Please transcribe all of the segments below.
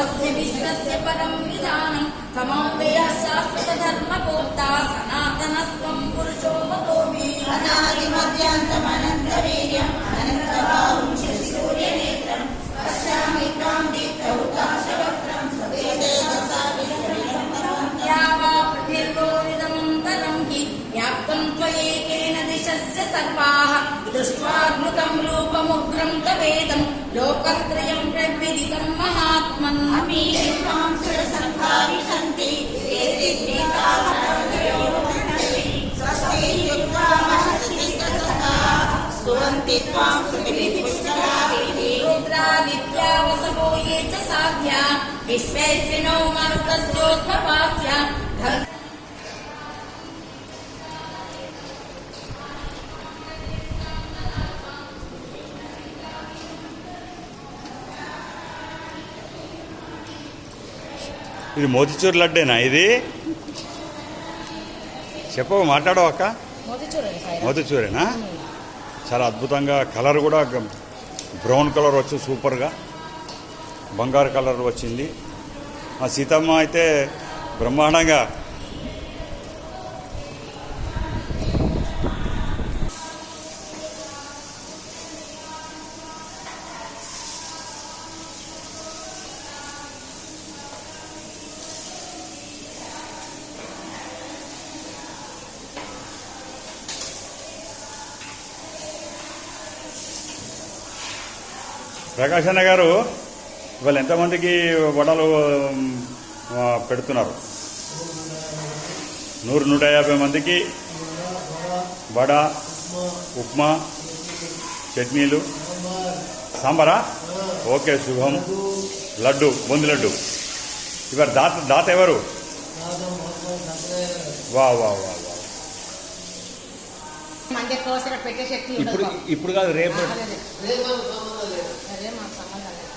తమస్య విశ్వస్య పరం విధానం తమాంబయ శాశ్వత ధర్మ కోర్త సనాతన స్వం పురుషో మతో అనాది మధ్యాంతం అనంత వీర్యం అనంత భావం సూర్య నేత్రం పశ్యామి తాం రూపముగ్రం తవేదం लोकत्रयं प्रविदितं महात्मन् अपि संस्कृतसङ्घानि सन्ति स्वस्ति कृत्वा महर्षि तथा सुवन्ति त्वां विद्यावसवो ये च साध्या विश्वेश्विनो मरुतस्योद्भवास्य ఇది మోతిచూర్ లడ్డేనా ఇది? చెప్పవు మాట్లాడవు అక్క? మోతిచూరేనా చాలా అద్భుతంగా కలర్ కూడా బ్రౌన్ కలర్ వచ్చి సూపర్గా. బంగారు కలర్ వచ్చింది. ఆ సీతమ్మ అయితే బ్రహ్మాండంగా ప్రకాశ్ అన్న గారు ఇవాళ ఎంతమందికి వడలు పెడుతున్నారు? నూరు నూట యాభై మందికి వడ ఉప్మా చట్నీలు. సాంబారా? ఓకే శుభం. లడ్డు బొంది లడ్డు. ఇవాళ దాత దాత ఎవరు? వా వా వా వా. మంది కోసర పెట్టే శక్తి ఇప్పుడు ఇప్పుడు కాదు రేపు. అదే మాకు సంబంధం లేదు.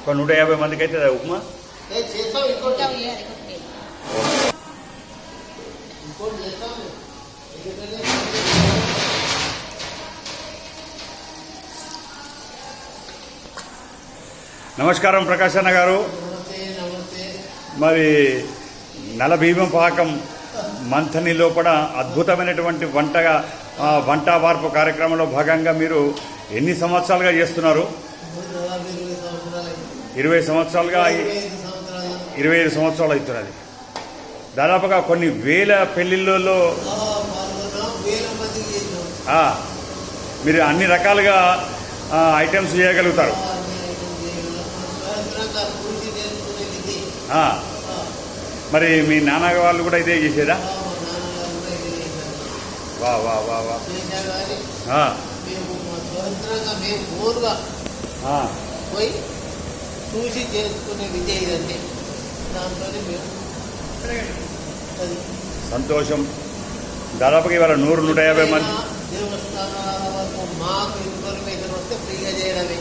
ఒక నూట యాభై మందికి అయితే ఉప్మా. నమస్కారం ప్రకాశ్ అన్న గారు మరి నల భీమం పాకం మంథని లోపల అద్భుతమైనటువంటి వంటగా వంట వార్పు కార్యక్రమంలో భాగంగా మీరు ఎన్ని సంవత్సరాలుగా చేస్తున్నారు? ఇరవై సంవత్సరాలుగా ఇరవై ఐదు సంవత్సరాలు అవుతున్నది. దాదాపుగా కొన్ని వేల పెళ్ళిళ్ళలో మీరు అన్ని రకాలుగా ఐటమ్స్ చేయగలుగుతారు. మరి మీ నాన్న వాళ్ళు కూడా ఇదే చేసేదా? వా వా వా వా. పోయి చూసి చేసుకునే విద్య ఇదంటే దాంట్లోనే మేము సంతోషం. దాదాపుగా ఇవాళ నూరు నూట యాభై మంది. దేవస్థానాల వరకు మాకు ఇన్ఫర్మేషన్ వస్తే ఫ్రీగా చేయడమే.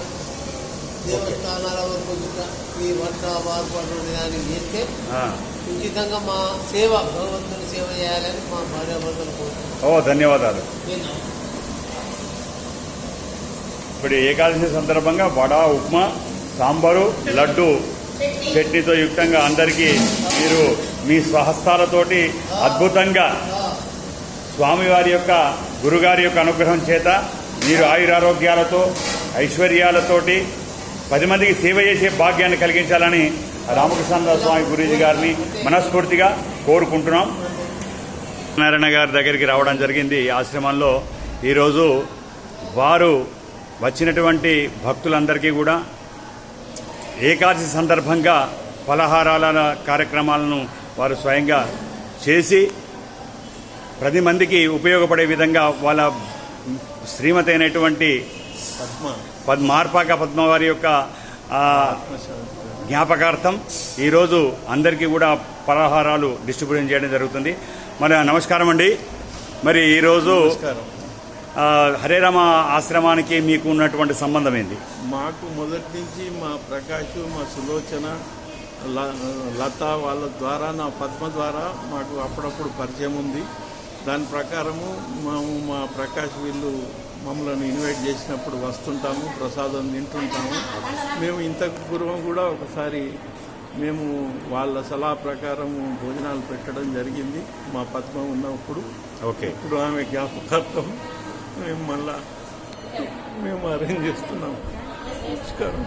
దేవస్థానాల వరకు ఈ వంట బాధపడు దానికి చేస్తే ఉచితంగా మా సేవ భగవంతుని సేవ చేయాలని మా భార్యాభర్తలు కోరుతున్నాం ఓ ధన్యవాదాలు. ఇప్పుడు ఏకాదశి సందర్భంగా వడ ఉప్మా సాంబారు లడ్డు చట్నీతో యుక్తంగా అందరికీ మీరు మీ స్వహస్తాలతోటి అద్భుతంగా స్వామివారి యొక్క గురుగారి యొక్క అనుగ్రహం చేత మీరు ఆయురారోగ్యాలతో ఐశ్వర్యాలతోటి పది మందికి సేవ చేసే భాగ్యాన్ని కలిగించాలని రామకృష్ణ స్వామి గురూజీ గారిని మనస్ఫూర్తిగా కోరుకుంటున్నాం. నారాయణ గారి దగ్గరికి రావడం జరిగింది. ఈ ఆశ్రమంలో ఈరోజు వారు వచ్చినటువంటి భక్తులందరికీ కూడా ఏకాదశి సందర్భంగా ఫలహారాల కార్యక్రమాలను వారు స్వయంగా చేసి ప్రతి మందికి ఉపయోగపడే విధంగా వాళ్ళ శ్రీమతి అయినటువంటి పద్ మార్పాక పద్మవారి యొక్క జ్ఞాపకార్థం ఈరోజు అందరికీ కూడా పలహారాలు డిస్ట్రిబ్యూషన్ చేయడం జరుగుతుంది. మరి నమస్కారం అండి. మరి ఈరోజు ఆ, హరే రామ ఆశ్రమానికి మీకు ఉన్నటువంటి సంబంధం ఏంది? మాకు మొదటి నుంచి మా ప్రకాష్ మా సులోచన లత వాళ్ళ ద్వారా నా పద్మ ద్వారా మాకు అప్పుడప్పుడు పరిచయం ఉంది. దాని ప్రకారము మేము మా ప్రకాష్ వీళ్ళు మమ్మల్ని ఇన్వైట్ చేసినప్పుడు వస్తుంటాము ప్రసాదం తింటుంటాము. మేము ఇంతకు పూర్వం కూడా ఒకసారి మేము వాళ్ళ సలహా ప్రకారం భోజనాలు పెట్టడం జరిగింది. మా పద్మ ఉన్నప్పుడు ఓకే. ఇప్పుడు ఆమె జ్ఞాపకార్థం మేము మళ్ళా మేము అరేంజ్ చేస్తున్నాం. నమస్కారం.